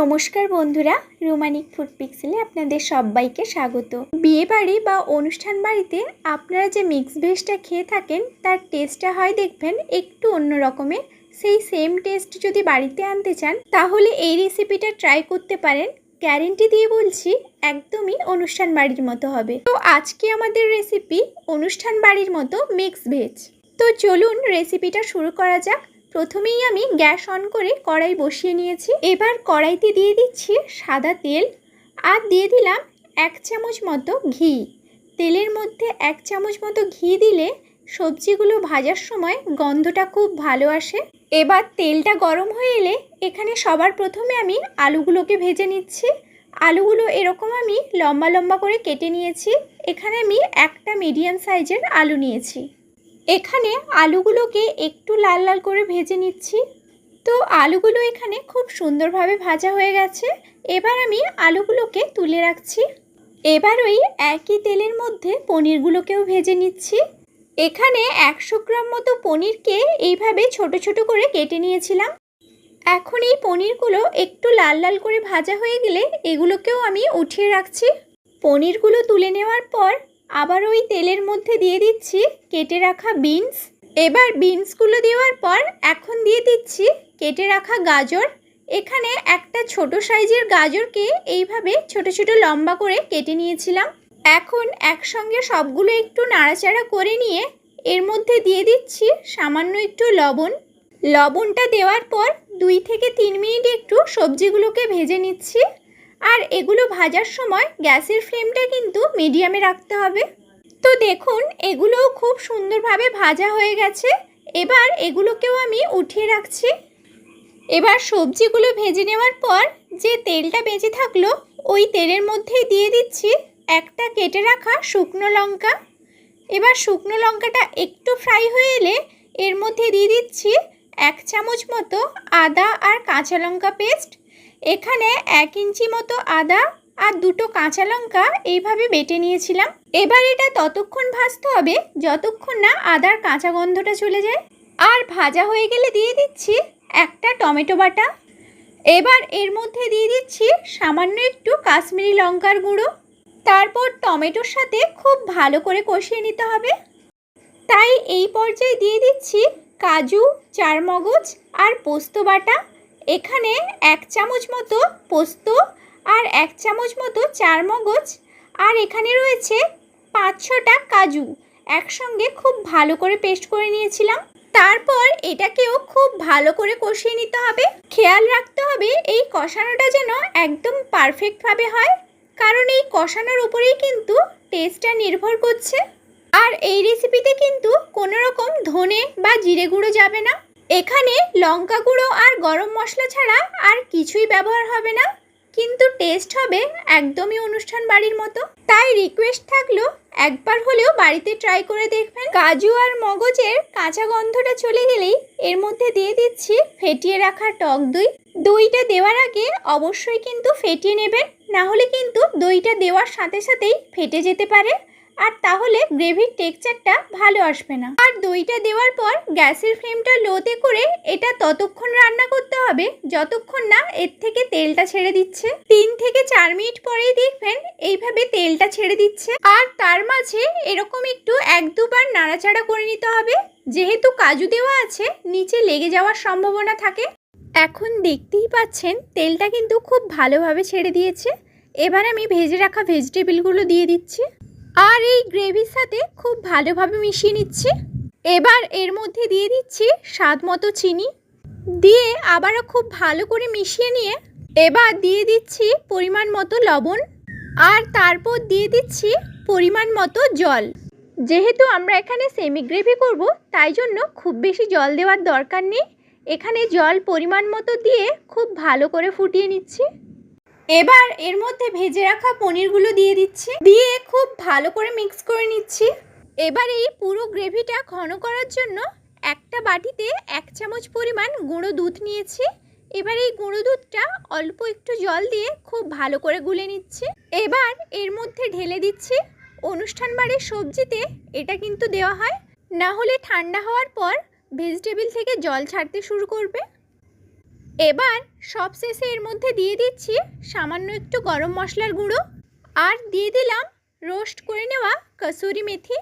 নমস্কার বন্ধুরা, রোমানিক ফুড পিক্সেলে আপনাদের সবাইকে স্বাগত। বিয়ে বাড়ি বা অনুষ্ঠান বাড়িতে আপনারা যে মিক্স ভেজটা খেয়ে থাকেন, তার টেস্টটা হয় দেখবেন একটু অন্য রকমের। সেই সেম টেস্ট যদি বাড়িতে আনতে চান, তাহলে এই রেসিপিটা ট্রাই করতে পারেন। গ্যারেন্টি দিয়ে বলছি, একদমই অনুষ্ঠান বাড়ির মতো হবে। তো আজকে আমাদের রেসিপি অনুষ্ঠান বাড়ির মতো মিক্স ভেজ তো চলুন রেসিপিটা শুরু করা যাক। প্রথমেই আমি গ্যাস অন করে কড়াই বসিয়ে নিয়েছি। এবার কড়াইতে দিয়ে দিচ্ছি সাদা তেল আর দিয়ে দিলাম এক চামচ মতো ঘি। তেলের মধ্যে এক চামচ মতো ঘি দিলে সবজিগুলো ভাজার সময় গন্ধটা খুব ভালো আসে। এবার তেলটা গরম হয়ে এলে এখানে সবার প্রথমে আমি আলুগুলোকে ভেজে নিচ্ছি। আলুগুলো এরকম আমি লম্বা লম্বা করে কেটে নিয়েছি। এখানে আমি একটা মিডিয়াম সাইজের আলু নিয়েছি। এখানে আলুগুলোকে একটু লাল লাল করে ভেজে নিচ্ছি। তো আলুগুলো এখানে খুব সুন্দরভাবে ভাজা হয়ে গেছে। এবার আমি আলুগুলোকে তুলে রাখছি। এবার ওই একই তেলের মধ্যে পনিরগুলোকেও ভেজে নিচ্ছি। এখানে একশো গ্রাম মতো পনিরকে এইভাবে ছোট ছোট করে কেটে নিয়েছিলাম। এখন এই পনিরগুলো একটু লাল লাল করে ভাজা হয়ে গেলে এগুলোকেও আমি উঠিয়ে রাখছি। পনিরগুলো তুলে নেওয়ার পর আবার ওই তেলের মধ্যে দিয়ে দিচ্ছি কেটে রাখা বিনস। এবার বিনসগুলো দেওয়ার পর এখন দিয়ে দিচ্ছি কেটে রাখা গাজর। এখানে একটা ছোট সাইজের গাজরকে এইভাবে ছোট ছোট লম্বা করে কেটে নিয়েছিলাম। এখন একসঙ্গে সবগুলো একটু নাড়াচাড়া করে নিয়ে এর মধ্যে দিয়ে দিচ্ছি সামান্য একটু লবণ। লবণটা দেওয়ার পর দুই থেকে তিন মিনিট একটু সবজিগুলোকে ভেজে নিচ্ছি। আর এগুলো ভাজার সময় গ্যাসের ফ্লেমটা কিন্তু মিডিয়ামে রাখতে হবে। তো দেখুন, এগুলোও খুব সুন্দরভাবে ভাজা হয়ে গেছে। এবার এগুলোকেও আমি উঠিয়ে রাখছি। এবার সবজিগুলো ভেজে নেওয়ার পর যে তেলটা বেঁচে থাকল, ওই তেলের মধ্যেই দিয়ে দিচ্ছি একটা কেটে রাখা শুকনো লঙ্কা। এবার শুকনো লঙ্কাটা একটু ফ্রাই হয়ে এলে এর মধ্যে দিয়ে দিচ্ছি এক চামচ মতো আদা আর কাঁচা লঙ্কা পেস্ট। এখানে এক ইঞ্চি মতো আদা আর দুটো কাঁচা লঙ্কা এইভাবে বেটে নিয়েছিলাম। এবার এটা ততক্ষণ ভাজতে হবে, যতক্ষণ না আদার কাঁচা গন্ধটা চলে যায়। আর ভাজা হয়ে গেলে দিয়ে দিচ্ছি একটা টমেটো বাটা। এবার এর মধ্যে দিয়ে দিচ্ছি সামান্য একটু কাশ্মীরি লঙ্কার গুঁড়ো। তারপর টমেটোর সাথে খুব ভালো করে কষিয়ে নিতে হবে। তাই এই পর্যায়ে দিয়ে দিচ্ছি কাজু, চারমগজ আর পোস্ত বাটা। এখানে এক চামচ মতো পোস্ত আর এক চামচ মতো চারমগজ, আর এখানে রয়েছে পাঁচ ছটা কাজু। একসঙ্গে খুব ভালো করে পেস্ট করে নিয়েছিলাম। তারপর এটাকেও খুব ভালো করে কষিয়ে নিতে হবে। খেয়াল রাখতে হবে এই কষানোটা যেন একদম পারফেক্টভাবে হয়, কারণ এই কষানোর উপরেই কিন্তু টেস্টটা নির্ভর করছে। আর এই রেসিপিতে কিন্তু কোনো রকম ধনে বা জিরে গুঁড়ো যাবে না। এখানে লঙ্কা গুঁড়ো আর গরম মশলা ছাড়া আর কিছুই ব্যবহার হবে না, কিন্তু টেস্ট হবে একদমই অনুষ্ঠান বাড়ির মতো। তাই রিকোয়েস্ট থাকল, একবার হলেও বাড়িতে ট্রাই করে দেখবেন। কাজু আর মগজের কাঁচা গন্ধটা চলে গেলেই এর মধ্যে দিয়ে দিচ্ছি ফেটিয়ে রাখা টক দই। দইটা দেওয়ার আগে অবশ্যই কিন্তু ফেটিয়ে নেবেন, না হলে কিন্তু দইটা দেওয়ার সাথে সাথেই ফেটে যেতে পারে। আর তাহলে গ্রেভির টেক্সচারটা ভালো আসবে না। আর দইটা দেওয়ার পর গ্যাসের ফ্লেমটা লোতে করে এটা ততক্ষণ রান্না করতে হবে, যতক্ষণ না এর থেকে তেলটা ছেড়ে দিচ্ছে। তিন থেকে চার মিনিট পরেই দেখবেন এইভাবে তেলটা ছেড়ে দিচ্ছে। আর তার মাঝে এরকম একটু এক দুবার নাড়াচাড়া করে নিতে হবে। যেহেতু কাজু দেওয়া আছে, নিচে লেগে যাওয়ার সম্ভাবনা থাকে। এখন দেখতেই পাচ্ছেন তেলটা কিন্তু খুব ভালোভাবে ছেড়ে দিয়েছে। এবার আমি ভেজে রাখা ভেজিটেবিলগুলো দিয়ে দিচ্ছি। আর এই গ্রেভির সাথে খুব ভালোভাবে মিশিয়ে নিচ্ছি। এবার এর মধ্যে দিয়ে দিচ্ছি স্বাদ মতো চিনি। দিয়ে আবারও খুব ভালো করে মিশিয়ে নিয়ে এবার দিয়ে দিচ্ছি পরিমাণ মতো লবণ। আর তারপর দিয়ে দিচ্ছি পরিমাণ মতো জল। যেহেতু আমরা এখানে সেমি গ্রেভি করব, তাই জন্য খুব বেশি জল দেওয়ার দরকার নেই। এখানে জল পরিমাণ মতো দিয়ে খুব ভালো করে ফুটিয়ে নিচ্ছি। এবার এর মধ্যে ভেজে রাখা পনিরগুলো দিয়ে দিচ্ছি। দিয়ে খুব ভালো করে মিক্স করে নিচ্ছি। এবার এই পুরো গ্রেভিটা ঘন করার জন্য একটা বাটিতে এক চামচ পরিমাণ গুঁড়ো দুধ নিয়েছি। এবার এই গুঁড়ো দুধটা অল্প একটু জল দিয়ে খুব ভালো করে গুলে নিচ্ছি। এবার এর মধ্যে ঢেলে দিচ্ছি। অনুষ্ঠান বাড়ির সবজিতে এটা কিন্তু দেওয়া হয়। না হলে ঠান্ডা হওয়ার পর ভেজিটেবিল থেকে জল ছাড়তে শুরু করবে। এবার সব শেষে এর মধ্যে দিয়ে দিচ্ছি সামান্য একটু গরম মশলার গুঁড়ো। আর দিয়ে দিলাম রোস্ট করে নেওয়া কসুরি মেথি।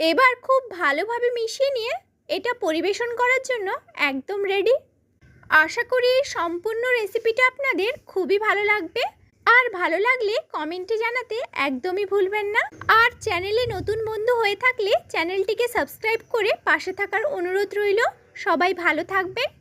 এবার খুব ভালোভাবে মিশিয়ে নিয়ে এটা পরিবেশন করার জন্য একদম রেডি আশা করি এই সম্পূর্ণ রেসিপিটা আপনাদের খুবই ভালো লাগবে। আর ভালো লাগলে কমেন্টে জানাতে একদমই ভুলবেন না। আর চ্যানেলে নতুন বন্ধু হয়ে থাকলে চ্যানেলটিকে সাবস্ক্রাইব করে পাশে থাকার অনুরোধ রইল। সবাই ভালো থাকবেন।